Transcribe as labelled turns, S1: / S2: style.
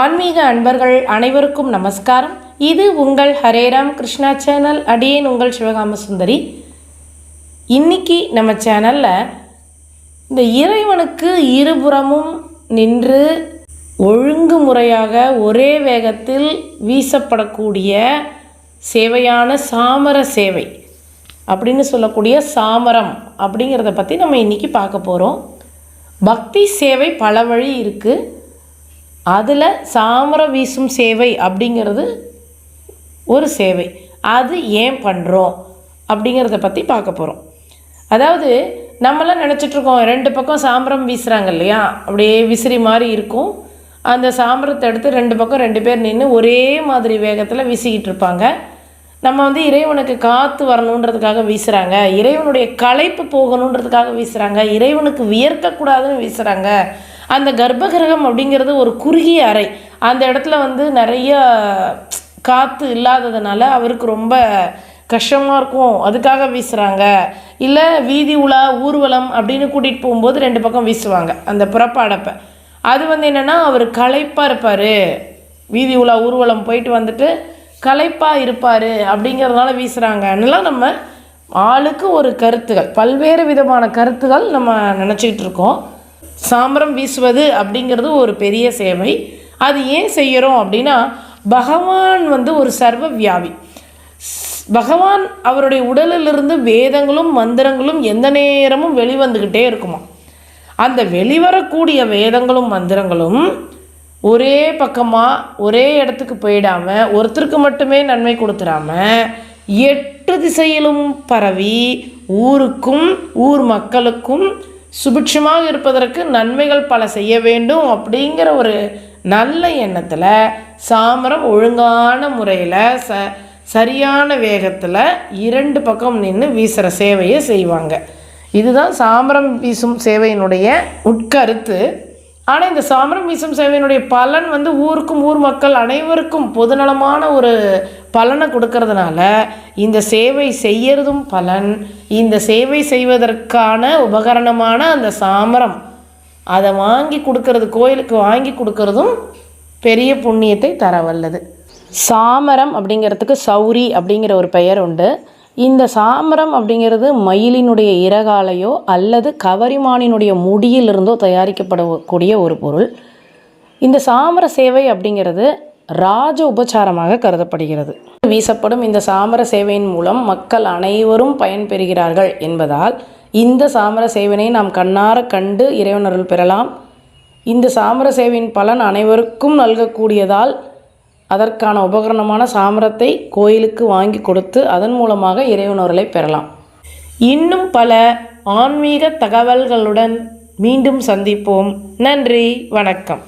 S1: ஆன்மீக அன்பர்கள் அனைவருக்கும் நமஸ்காரம். இது உங்கள் ஹரேராம் கிருஷ்ணா சேனல் அடியேன் உங்கள் சிவகாம சுந்தரி. இன்னைக்கு நம்ம சேனலில் இந்த இறைவனுக்கு இருபுறமும் நின்று ஒழுங்குமுறையாக ஒரே வேகத்தில் வீசப்படக்கூடிய சேவையான சாமர சேவை அப்படின்னு சொல்லக்கூடிய சாமரம் அப்படிங்கிறத பற்றி நம்ம இன்றைக்கி பார்க்க போகிறோம் பக்தி சேவை பல வழி இருக்குது அதில் சாமர வீசும் சேவை அப்படிங்கிறது ஒரு சேவை. அது ஏன் பண்ணுறோம் அப்படிங்கிறத பற்றி பார்க்க போகிறோம் அதாவது நம்மளாம் நினச்சிட்ருக்கோம் ரெண்டு பக்கம் சாம்பரம் வீசுகிறாங்க இல்லையா? அப்படியே விசிறி மாதிரி இருக்கும். அந்த சாம்பரத்தை எடுத்து ரெண்டு பக்கம் ரெண்டு பேர் நின்று ஒரே மாதிரி வேகத்தில் வீசிக்கிட்டு இருப்பாங்க. நம்ம வந்து இறைவனுக்கு காற்று வரணுன்றதுக்காக வீசுகிறாங்க இறைவனுடைய களைப்பு போகணுன்றதுக்காக வீசுகிறாங்க இறைவனுக்கு வியர்க்கக்கூடாதுன்னு வீசுகிறாங்க அந்த கர்ப்பகிரகம் அப்படிங்கிறது ஒரு குறுகிய அறை. அந்த இடத்துல வந்து நிறைய காற்று இல்லாததுனால அவருக்கு ரொம்ப கஷ்டமாக இருக்கும். அதுக்காக வீசுகிறாங்க இல்லை வீதி உலா ஊர்வலம் அப்படின்னு கூட்டிகிட்டு போகும்போது ரெண்டு பக்கம் வீசுவாங்க அந்த புறப்பாடப்பை. அது வந்து என்னென்னா அவர் களைப்பாக இருப்பார். வீதி உலா ஊர்வலம் போயிட்டு வந்துட்டு களைப்பாக இருப்பார் அப்படிங்கிறதுனால வீசுகிறாங்கன்னெலாம் நம்ம ஆளுக்கு ஒரு கருத்துகள். பல்வேறு விதமான கருத்துகள் நம்ம நினச்சிக்கிட்டு இருக்கோம். சாம்பரம் வீசுவது அப்படிங்கிறது ஒரு பெரிய சேவை. அது ஏன் செய்கிறோம் அப்படின்னா பகவான் வந்து ஒரு சர்வ வியாபி பகவான் அவருடைய உடலிலிருந்து வேதங்களும் மந்திரங்களும் எந்த நேரமும் வெளிவந்துக்கிட்டே இருக்குமா? அந்த வெளிவரக்கூடிய வேதங்களும் மந்திரங்களும் ஒரே பக்கமாக ஒரே இடத்துக்கு போயிடாமல் ஒருத்தருக்கு மட்டுமே நன்மை கொடுத்துடாம எட்டு திசையிலும் பரவி ஊருக்கும் ஊர் மக்களுக்கும் சுபிட்சமாக இருப்பதற்கு நன்மைகள் பல செய்ய வேண்டும் அப்படிங்கிற ஒரு நல்ல எண்ணத்தில் சாமரம் ஒழுங்கான முறையில் ச சரியான வேகத்தில் இரண்டு பக்கம் நின்று வீசுகிற சேவையை செய்வாங்க. இதுதான் சாமரம் வீசும் சேவையினுடைய உட்கருத்து. ஆனால் இந்த சாமரம் வீசும் சேவையினுடைய பலன் வந்து ஊருக்கும் ஊர் மக்கள் அனைவருக்கும் பொதுநலமான ஒரு பலனை கொடுக்கறதுனால இந்த சேவை செய்யறதும் பலன் இந்த சேவை செய்வதற்கான உபகரணமான அந்த சாமரம் அதை வாங்கி கொடுக்கறது கோயிலுக்கு வாங்கி கொடுக்கறதும் பெரிய புண்ணியத்தை தர வல்லது. சாமரம் அப்படிங்கிறதுக்கு சௌரி அப்படிங்கிற ஒரு பெயர் உண்டு. இந்த சாமரம் அப்படிங்கிறது மயிலினுடைய இறகாலையோ அல்லது கவரிமானினுடைய முடியிலிருந்தோ தயாரிக்கப்படக்கூடிய ஒரு பொருள். இந்த சாமர சேவை அப்படிங்கிறது ராஜ உபச்சாரமாக கருதப்படுகிறது. வீசப்படும் இந்த சாமர சேவையின் மூலம் மக்கள் அனைவரும் பயன்பெறுகிறார்கள் என்பதால் இந்த சாமர சேவனை நாம் கண்ணார கண்டு இறைவனருள் பெறலாம். இந்த சாமர சேவையின் பலன் அனைவருக்கும் நல்கக்கூடியதால் அதற்கான உபகரணமான சாமரத்தை கோயிலுக்கு வாங்கி கொடுத்து அதன் மூலமாக இறைவனொருளை பெறலாம். இன்னும் பல ஆன்மீக தகவல்களுடன் மீண்டும் சந்திப்போம். நன்றி வணக்கம்.